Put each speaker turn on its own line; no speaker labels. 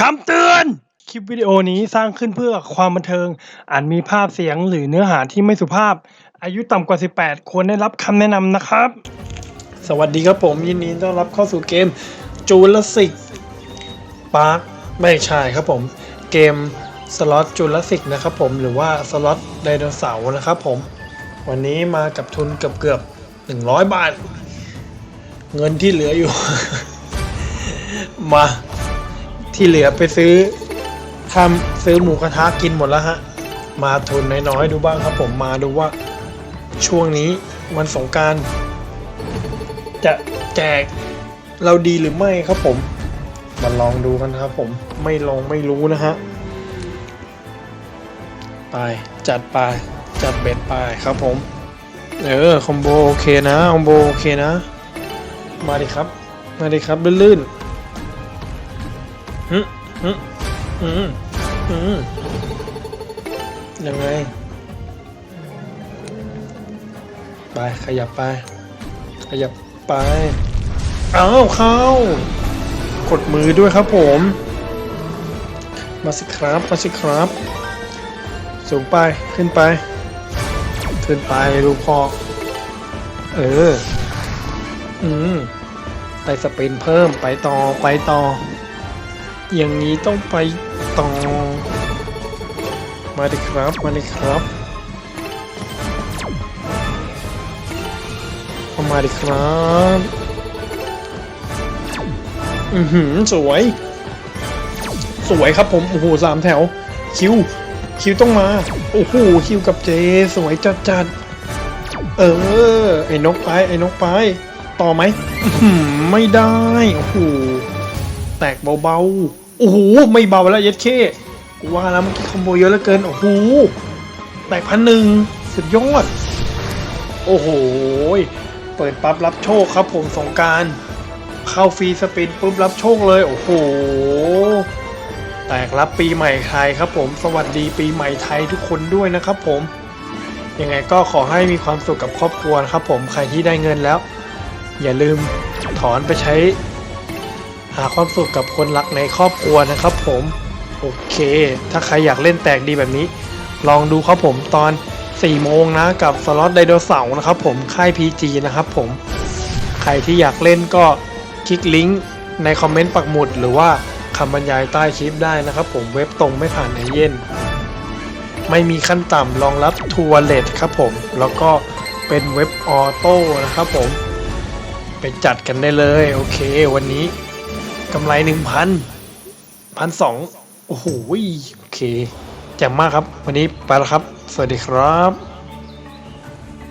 ลิปวิดีโอนี้สร้างขึ้นเพื่อความบันเทิง อาจมีภาพเสียงหรือเนื้อหาที่ไม่สุภาพ อายุต่ำกว่า 18 ควรได้รับคำแนะนำนะครับ สวัสดีครับผม ยินดีต้อนรับเข้าสู่เกมจูลสิกปาร์คไม่ใช่ครับผม เกมสล็อตจูลสิกนะครับผมหรือว่าสล็อตไดโนเสาร์นะครับผม วันนี้มากับทุนเกือบเกือบๆ100 บาท เงินที่เหลืออยู่ มา ที่เหลือไปซื้อทำซื้อหมูกระทะกินหมดแล้วฮะ มาทุนน้อยๆดูบ้างครับ ผมมาดูว่าช่วงนี้วันสงการจะแจกเราดีหรือไม่ครับผม มาลองดูกันครับผมไม่ลองไม่รู้นะฮะไปจัดไปจัดเบ็ดไปครับผม เออคอมโบโอเคนะคอมโบโอเคนะ มาดิครับ มาดิครับลื่นๆ ฮึฮึอืมอืมยังไง ไป ขยับไป ขยับไปเอาเข้ากดมือด้วยครับผม มาสิครับ มาสิครับ สูงไป ขึ้นไป ขึ้นไปลูกพ่อ เออ อืมไปสปินเพิ่ม ไปต่อ ไปต่อ อย่างนี้ต้องไปต่อ มาดิครับ มาดิครับเอามาดิครับ อือหือ สวย สวยครับผม โอ้โหสามแถว คิว คิวต้องมา โอ้โห คิวกับเจ สวยจัดจัดเออ ไอ้นกไป ไอ้นกไป ต่อไหม ไม่ได้ โอ้โห แตกเบาๆ โอ้โห ไม่เบาแล้วเย็ดเคกูว่าแล้วเมื่อกี้คอมโบเยอะเหลือเกิน โอ้โห แตกพันหนึ่งสุดยอด โอ้โห เปิดปั๊บรับโชคครับผมสงการเข้าฟรีสปินปุ๊บรับโชคเลย โอ้โห แตกรับปีใหม่ไทยครับผม สวัสดีปีใหม่ไทยทุกคนด้วยนะครับผม ยังไงก็ขอให้มีความสุขกับครอบครัวนะครับผม ใครที่ได้เงินแล้ว อย่าลืมถอนไปใช้ หาความสุขกับคนรักในครอบครัวนะครับผมโอเค ถ้าใครอยากเล่นแตกดีแบบนี้ ลองดูครับผมตอน 4 โมงนะกับสล็อตไดโนเสาร์นะครับผมค่าย PG นะครับผม ใครที่อยากเล่นก็คลิกลิงก์ในคอมเมนต์ปักหมุด หรือว่าคำบรรยายใต้คลิปได้นะครับผมเว็บตรงไม่ผ่านไอเย็น ไม่มีขั้นต่ำรองรับทัวร์เลทครับผม แล้วก็เป็นเว็บออโต้นะครับผม ไปจัดกันได้เลย โอเค วันนี้ กำไรหนึ่งพันพันสองโอ้โหโอเคแจ่มมากครับ วันนี้ไปแล้วครับ สวัสดีครับ